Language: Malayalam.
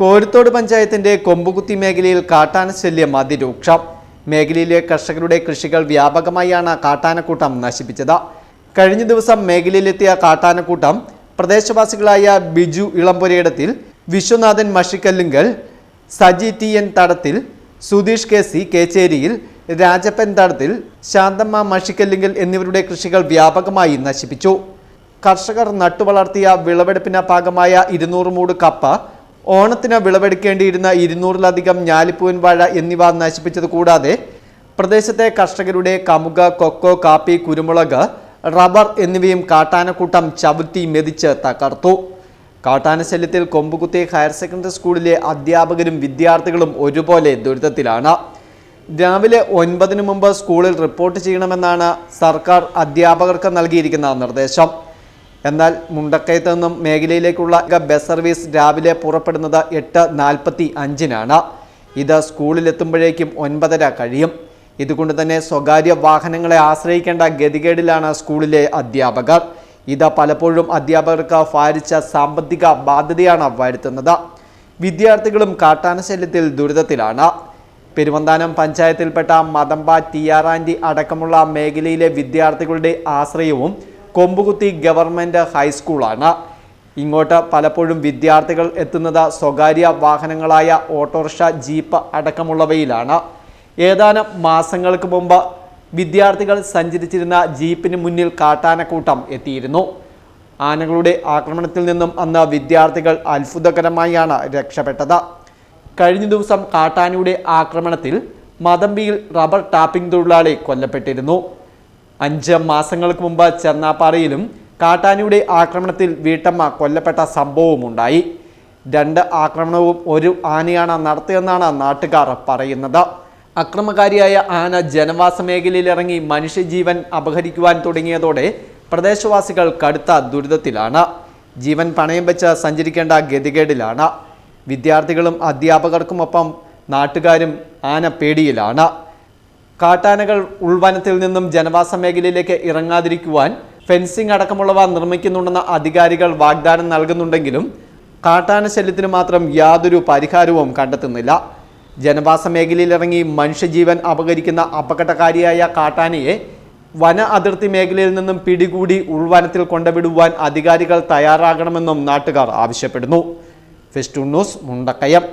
കോഴിത്തോട് പഞ്ചായത്തിന്റെ കൊമ്പുകുത്തി മേഖലയിൽ കാട്ടാന ശല്യം അതിരൂക്ഷം. മേഖലയിലെ കർഷകരുടെ കൃഷികൾ വ്യാപകമായാണ് കാട്ടാനക്കൂട്ടം നശിപ്പിച്ചത്. കഴിഞ്ഞ ദിവസം മേഖലയിലെത്തിയ കാട്ടാനക്കൂട്ടം പ്രദേശവാസികളായ Biju Elamburayidathil Viswanathan Mashikallunkal Saji T N Thadathil Sudheesh K C Kecheriyil Rajappan Thadathil Santhamma Mashikallunkal എന്നിവരുടെ കൃഷികൾ വ്യാപകമായി നശിപ്പിച്ചു. കർഷകർ നട്ടുവളർത്തിയ വിളവെടുപ്പിന് ഭാഗമായ ഇരുന്നൂറ് മൂട് കപ്പ ഓണത്തിന് വിളവെടുക്കേണ്ടിയിരുന്ന ഇരുന്നൂറിലധികം ഞാലിപ്പൂവൻ വാഴ എന്നിവ നശിപ്പിച്ചത് കൂടാതെ പ്രദേശത്തെ കർഷകരുടെ കമുക കൊക്കോ കാപ്പി കുരുമുളക് റബ്ബർ എന്നിവയും കാട്ടാനക്കൂട്ടം ചവിട്ടി മെതിച്ച് തകർത്തു. കാട്ടാനശല്യത്തിൽ കൊമ്പുകുത്തി ഹയർ സെക്കൻഡറി സ്കൂളിലെ അധ്യാപകരും വിദ്യാർത്ഥികളും ഒരുപോലെ ദുരിതത്തിലാണ്. രാവിലെ ഒൻപതിനു മുമ്പ് സ്കൂളിൽ റിപ്പോർട്ട് ചെയ്യണമെന്നാണ് സർക്കാർ അധ്യാപകർക്ക് നൽകിയിരിക്കുന്ന നിർദ്ദേശം. എന്നാൽ മുണ്ടക്കയത്ത് നിന്നും മേഖലയിലേക്കുള്ള ബസ് സർവീസ് രാവിലെ പുറപ്പെടുന്നത് എട്ട് നാൽപ്പത്തി അഞ്ചിനാണ്. ഇത് സ്കൂളിലെത്തുമ്പോഴേക്കും ഒൻപതര കഴിയും. ഇതുകൊണ്ട് തന്നെ സ്വകാര്യ വാഹനങ്ങളെ ആശ്രയിക്കേണ്ട ഗതികേടിലാണ് സ്കൂളിലെ അധ്യാപകർ. ഇത് പലപ്പോഴും അധ്യാപകർക്ക് ഭാരിച്ച സാമ്പത്തിക ബാധ്യതയാണ് വരുത്തുന്നത്. വിദ്യാർത്ഥികളും കാട്ടാനശല്യത്തിൽ ദുരിതത്തിലാണ്. പെരുവന്താനം പഞ്ചായത്തിൽപ്പെട്ട മതമ്പ ടിയാറാൻഡി അടക്കമുള്ള മേഖലയിലെ വിദ്യാർത്ഥികളുടെ ആശ്രയവും കൊമ്പുകുത്തി ഗവൺമെന്റ് ഹൈസ്കൂളാണ്. ഇങ്ങോട്ട് പലപ്പോഴും വിദ്യാർത്ഥികൾ എത്തുന്നത് സ്വകാര്യ വാഹനങ്ങളായ ഓട്ടോറിക്ഷ ജീപ്പ് അടക്കമുള്ളവയിലാണ്. ഏതാനും മാസങ്ങൾക്ക് മുമ്പ് വിദ്യാർത്ഥികൾ സഞ്ചരിച്ചിരുന്ന ജീപ്പിന് മുന്നിൽ കാട്ടാനക്കൂട്ടം എത്തിയിരുന്നു. ആനകളുടെ ആക്രമണത്തിൽ നിന്നും അന്ന് വിദ്യാർത്ഥികൾ അത്ഭുതകരമായാണ് രക്ഷപ്പെട്ടത്. കഴിഞ്ഞ ദിവസം കാട്ടാനയുടെ ആക്രമണത്തിൽ മദമ്പിയിൽ റബ്ബർ ടാപ്പിംഗ് തൊഴിലാളി കൊല്ലപ്പെട്ടിരുന്നു. അഞ്ച് മാസങ്ങൾക്ക് മുമ്പ് ചെന്നാപ്പാറയിലും കാട്ടാനിയുടെ ആക്രമണത്തിൽ വീട്ടമ്മ കൊല്ലപ്പെട്ട സംഭവമുണ്ടായി രണ്ട് ആക്രമണവും ഒരു ആനയാണ് നടത്തിയെന്നാണ് നാട്ടുകാർ പറയുന്നത്. അക്രമകാരിയായ ആന ജനവാസ മേഖലയിലിറങ്ങി മനുഷ്യജീവൻ അപഹരിക്കുവാൻ തുടങ്ങിയതോടെ പ്രദേശവാസികൾ കടുത്ത ദുരിതത്തിലാണ്. ജീവൻ പണയം വെച്ച് സഞ്ചരിക്കേണ്ട ഗതികേടിലാണ്. വിദ്യാർത്ഥികളും അധ്യാപകർക്കുമൊപ്പം നാട്ടുകാരും ആന പേടിയിലാണ് കാട്ടാനകൾ ഉൾവനത്തിൽ നിന്നും ജനവാസ മേഖലയിലേക്ക് ഇറങ്ങാതിരിക്കുവാൻ ഫെൻസിംഗ് അടക്കമുള്ളവ നിർമ്മിക്കുന്നുണ്ടെന്ന അധികാരികൾ വാഗ്ദാനം നൽകുന്നുണ്ടെങ്കിലും കാട്ടാന ശല്യത്തിന് മാത്രം യാതൊരു പരിഹാരവും കണ്ടെത്തുന്നില്ല. ജനവാസ മേഖലയിലിറങ്ങി മനുഷ്യജീവൻ അപകരിക്കുന്ന അപകടകാരിയായ കാട്ടാനയെ വന അതിർത്തി മേഖലയിൽ നിന്നും പിടികൂടി ഉൾവനത്തിൽ കൊണ്ടുവിടുവാൻ അധികാരികൾ തയ്യാറാകണമെന്നും നാട്ടുകാർ ആവശ്യപ്പെടുന്നു. Festoon news Mundakayam.